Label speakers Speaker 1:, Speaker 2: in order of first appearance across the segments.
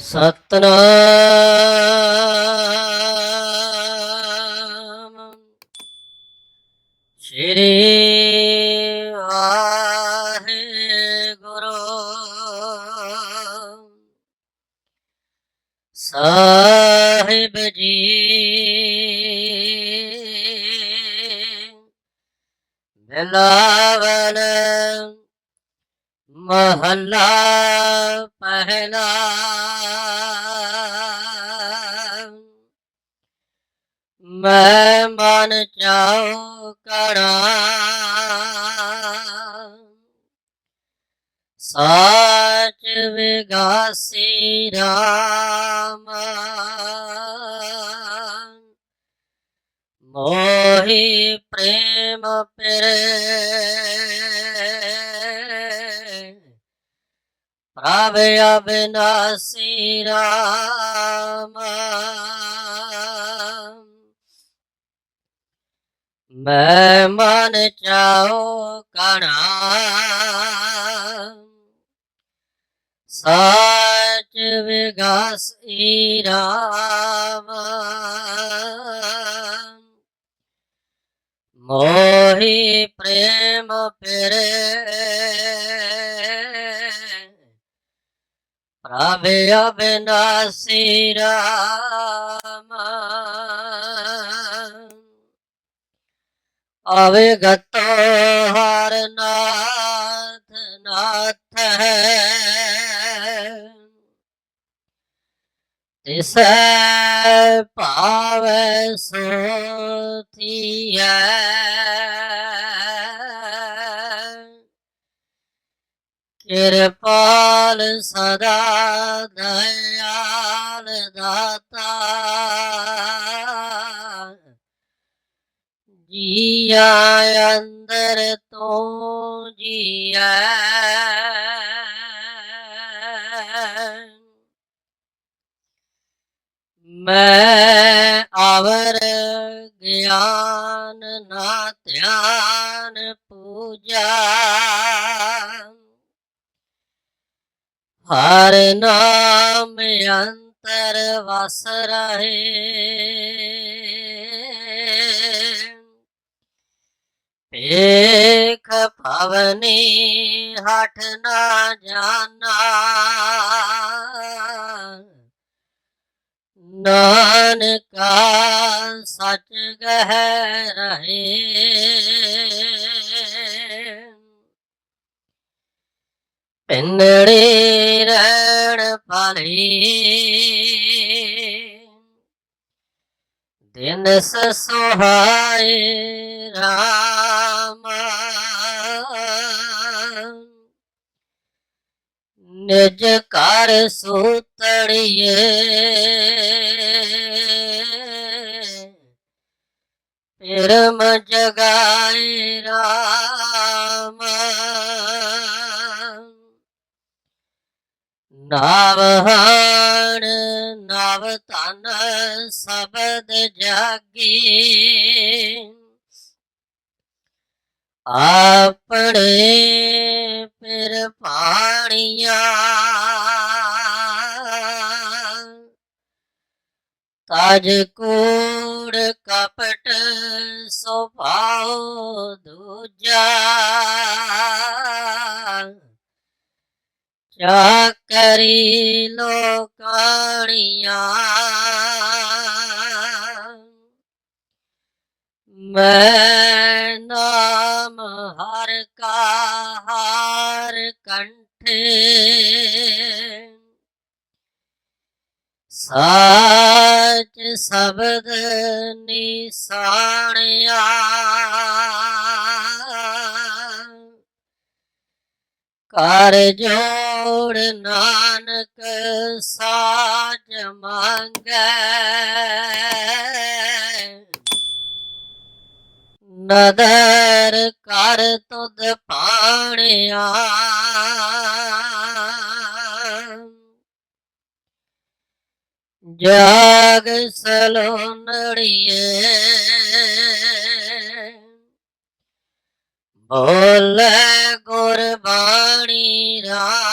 Speaker 1: ਸਤਨਾਮ। ਸ਼੍ਰੀ ਵਾਹਿਗੁਰੂ। ਸਾਹਿਬ ਜੀ। ਬਿਲਾਵਲ ਮਹੱਲਾ ਪਹਿਲਾ। ਮੈਂ ਮਨ ਚਾਉ ਕਰਾਂ। ਸਾਚ ਵਿਗਾਸੀ ਰਾਮ। ਮੋਹਿ ਪ੍ਰੇਮ ਪਿਰੇ। ਪ੍ਰਭ ਅਬਿਨਾਸੀ ਰਾਮ ਮੈਂ ਮਨ ਚਾਉ ਕਣਾ। ਸਾਚ ਵਿਗਾਸੀ ਰਾਮ ਮੋਹਿ ਪ੍ਰੇਮ ਪਿਰੇ ਪ੍ਰਭ ਅਬਿਨਾਸੀ ਰਾਮ ਅਵਗਤ ਹਰ ਨਾਥ ਨਾਥ ਹੈ। ਤਿਸੈ ਭਾਵੈ ਕਿਰਪਾਲ ਸਦਾ ਦਇਆਲ ਦਾਤਾ। ਜੀਆ ਅੰਦਰ ਤੋਂ ਜੀਆ ਮੈਂ ਆਵਰ ਗਿਆਨ ਨਾ ਧਿਆਨ ਪੂਜਾ। ਹਰ ਨਾਮ ਅੰਤਰ ਵਸ ਰਹੇ। ਏਕ ਭਵਨੀ ਹਠ ਨਾ ਜਾਣਾ ਨਾਨਕਾ ਸਚ ਗਹਿ ਰਹੇ। ਪਿੰਡੜੀ ਰਹਿਣ ਪਾਲੀ। ਦਿਨ ਸੋਹਾਏ ਰਾਮ। ਨਿਜ ਘਰ ਸੂਤੜੀਏ। ਪਰਮ ਜਗਾਏ ਰਾਮ। ਨਾਵਹਣ ਨਵ ਤਨ ਸਬਦ ਜਾਗੀ। ਆਪਣੇ ਪਿਰ ਪਾਣੀਆਂ ਤਜ ਕੂੜ ਕਪਟ ਸੁਭਾਉ ਦੂਜਾ। ਚਾਕਰੀ ਲੋਕਾਣੀਆਂ। ਮੈਂ ਨਾਮ ਹਰ ਕਾ ਹਾਰ ਕੰਠੇ। ਸਾਚ ਸ਼ਬਦ ਨਿਸਾਣਿਆ। ਕਰ ਜੋੜ ਨਾਨਕ ਸਾਜ ਮੰਗੈ। ਨਦਰ ਕਰ ਤੁਧ ਪਾਣਿਆ। ਜਾਗ ਸਲੋਨੜੀਏ। ਬੋਲੇ ਗੁਰਬਾਣੀ ਰਾ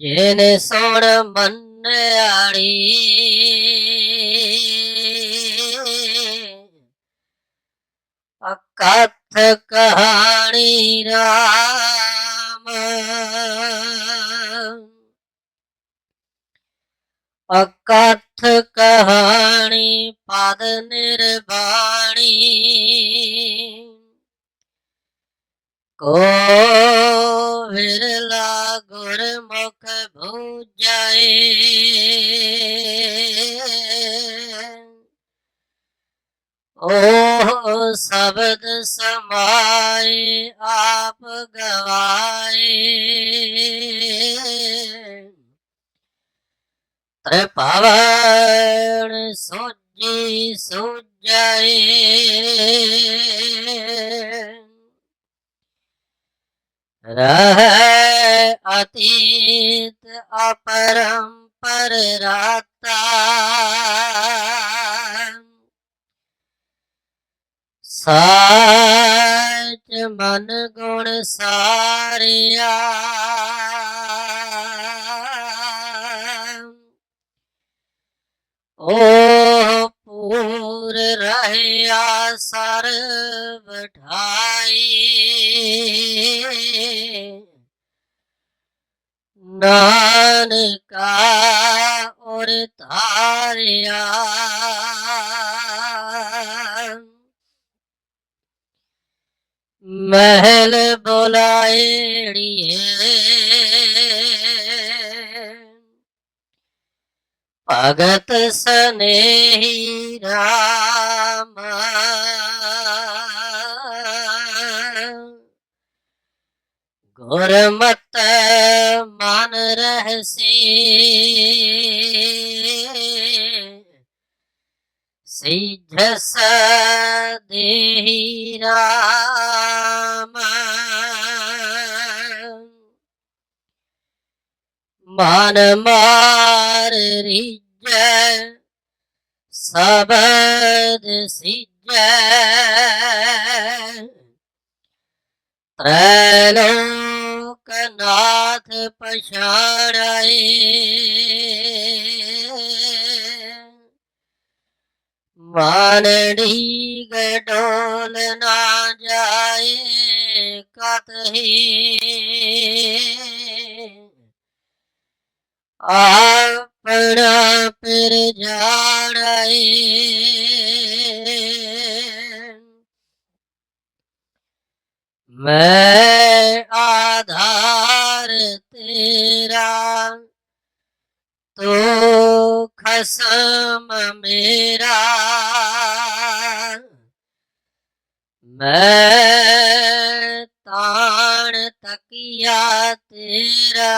Speaker 1: ਜਿਨ ਸੁਣ ਮੰਨਿਆੜੀ ਅਕਥ ਕਹਾਣੀ ਰਾਮ। ਅਕਥ ਕਹਾਣੀ ਪਦ ਨਿਰਵਾਣੀ। ਕੋ ਵਿਰਲਾ ਗੁਰਮੁਖ ਭੂਜਾਏ ਓ ਸ਼ਬਦ ਸਮਾਏ ਆਪ ਗਵਾਏ। ਤ੍ਰੇ ਪਵਨ ਸੋਜੀ ਸੁਜਾਏ ਰਹਿ ਅਤੀਤ ਅਪਰੰਪਰ ਰਾਤਾ ਸਾਚ ਮਨ ਗੁਣ ਸਾਰਿਆ ਓ ਪੂਰ ਰਹਿਆ ਸਰਬ ਠਾਈ ਨਾਨਕਾ ਔਰ ਤਾਰਿਆ ਮਹਿਲ ਬੁਲਾਏੜੀਏ। ਭਗਤ ਸਨੇਹੀ ਰਾਮ। ਗੁਰਮਤ ਮਨ ਰਹਸੀ। ਸਿਜਸ ਦੇਹੀ ਰਾਮ। ਮਨ ਮਾਰ ਰਿਜੈ ਸਬਦ ਸਿਜੈ ਤ੍ਰੈਲੋਕ ਨਾਥ ਪਛਾੜਾਏ ਮਾਨੜੀ ਗਡੋਲ ਨਾ ਜਾਏ ਕਤਹੀ ਆਪਣਾ ਪਿਰ ਜਾਣਾਏ ਮੈਂ ਤੋ ਖਸਮ ਮੇਰਾ ਮੈਂ ਤਾਣ ਤਕੀਆ ਤੇਰਾ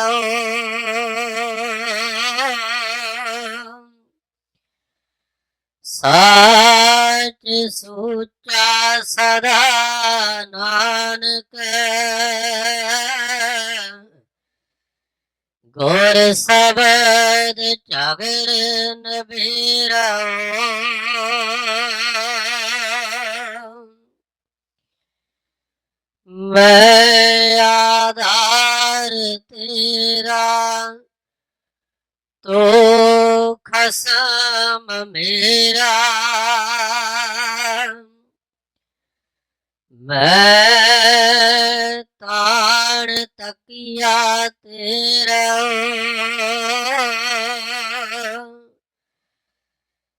Speaker 1: ਸਾਚ ਸੋਚਾ ਸਦਾ ਨਾਨਕ ਗੁਰ ਸਬਦ ਚਗਰ ਨਬੀਰਾ ਮੈਂ ਆਧਾਰ ਤੇਰਾ ਤੋ ਖਸਮ ਮੇਰਾ। ਮੈਂ ਤਕੀਆ ਤੇਰਾ।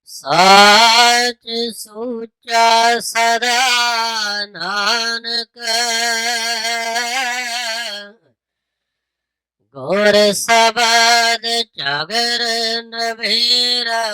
Speaker 1: ਸਾਚ ਸੋਚਾ ਸਦਾ ਨਾਨਕ। ਗੋਰ ਸਬਦ ਚਗਰ ਨਵੇਰਾ।